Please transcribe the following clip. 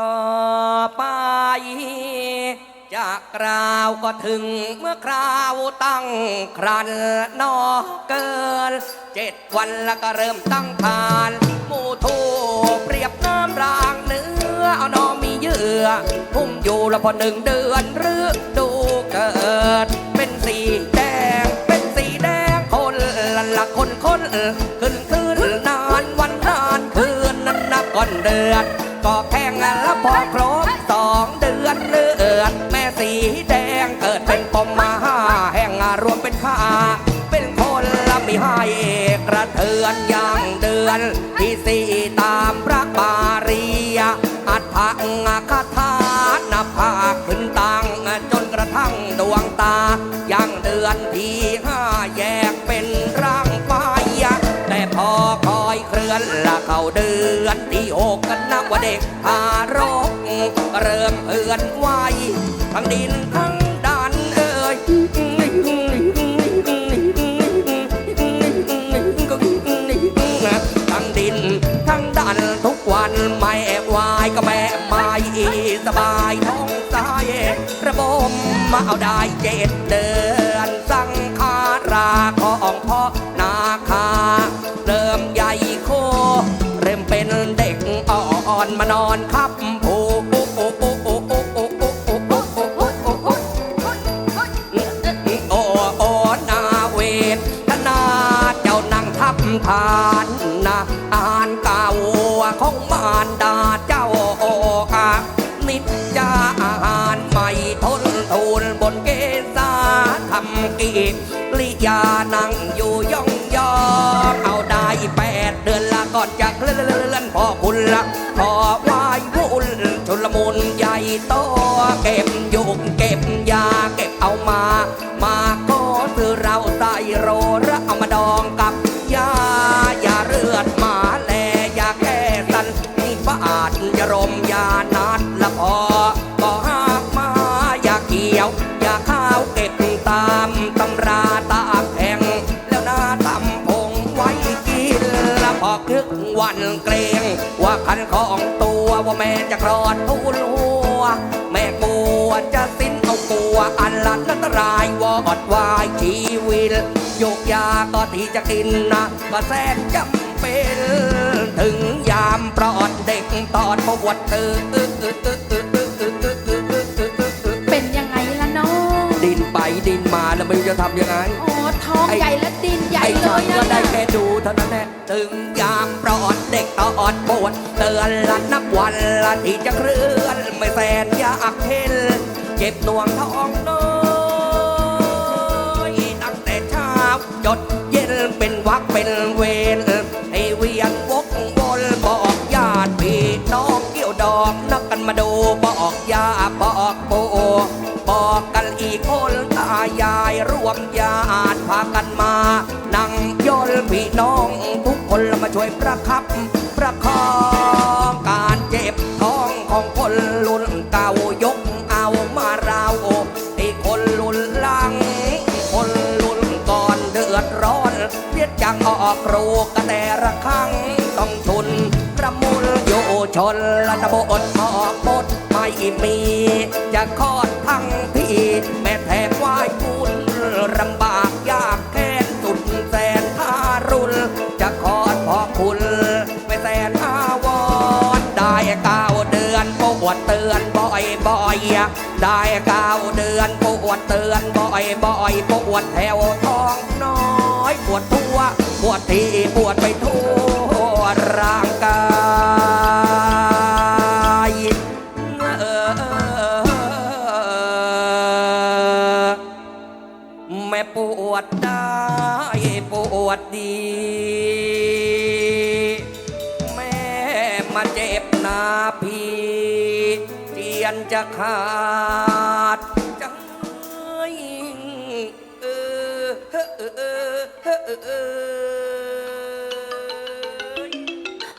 ต่อไปจากกราวก็ถึงเมื่อคราวตั้งครันนอเกินเจ็ดวันแล้วก็เริ่มตั้งทานหมูทูเปรียบน้ำรางเนื้อเอานอมีเยื่อพุ่มอยู่แล้วพอหนึ่งเดือนหรือดูเกิด เป็นสีแดง เป็นสีแดงคนละละคนคนขึ้นขึ้นนานวันนานคืนนั้นนับก่อนเดือน ก็แข่งแล้วพอครบสองเดือนเลือดแม่สีแดงเกิดเป็นปมมาห้าแห่งรวมเป็นข้าเป็นคนละมีให้กระเทือนอย่างเดือนที่สี่ตามพระบารีาเดือนที่หกกันนับว่าเด็กทารกเริ่มเอื่อนไหวทั้งดินทั้งดันเอ่ยทั้งดินทั้งดันทุกวันไม่แอบวายก็แม่ไม่สบายท้องสายระบมมาเอาได้เจ็ดเดือนสังขาราของพ่อนาคา อนมานอนพับโผทานนะอ่านกาวัวของมารดาเจ้าออกนิดจาอาหารใหม่ทนทูลบนเกศาทำกีริยานั่งอยู่ย่อง พ่อคุณละพอวายวุ่นชุลมุนใหญ่โตเก็บยุกเก็บยาเก็บเอามา มาก็คือเราใส่โรระเอามาดองกับยายาเลือดหมาแลยาแค่สันนี่บาดยารม ว่าแม่จะกรอดทุลัว แม่กลัวจะสิ้นเอากลัวอันลัดอันตรายวอดวายชีวิตโยกยาก็ที่จะกินนะก็แทบจำเป็น ถึงยามปลอดเด็กตอดปวดเออเป็นยังไงล่ะน้องดินไปดินมาแล้วไม่รู้จะทำยังไงอ๋อท้องใหญ่และดินใหญ่เลยนะก็ได้แค่ดูเท่านั้นแหละถึงยามปลอด อดปวดเตือนละนับวันละที่จะเคลื่อนไม่แสนอยากเห็นเจ็บหน่วงท้องน้อยตั้งแต่เช้าจดเย็นเป็นวักเป็นเวรให้เวียนวกวนบอกญาติพี่น้องเกี่ยวดอกนักกันมาดูบอกยาบอกโบบอกกันอีกคนตายายรวมญาติพากันมา ออกโรกกระแต่ละครั้งต้องทุนประมุลโยชนละตะบดหอกบดไม่มี จะคลอดทั้งทีแม่แทบไหวาคุณลำบากยากแค้นสุดแสนทารุณจะคลอดพอคุณไม่แสนอาวรได้เก้าเดือนปวดเตือนบ่อยบ่อยได้เก้าเดือนปวดเตือนบ่อยบ่อยปวดแถวท้อง ปวดที่ปวดไปทั่วร่างกายแม่ปวดได้ปวดดี แม่มาเจ็บหนาพี่เจียนจะขาด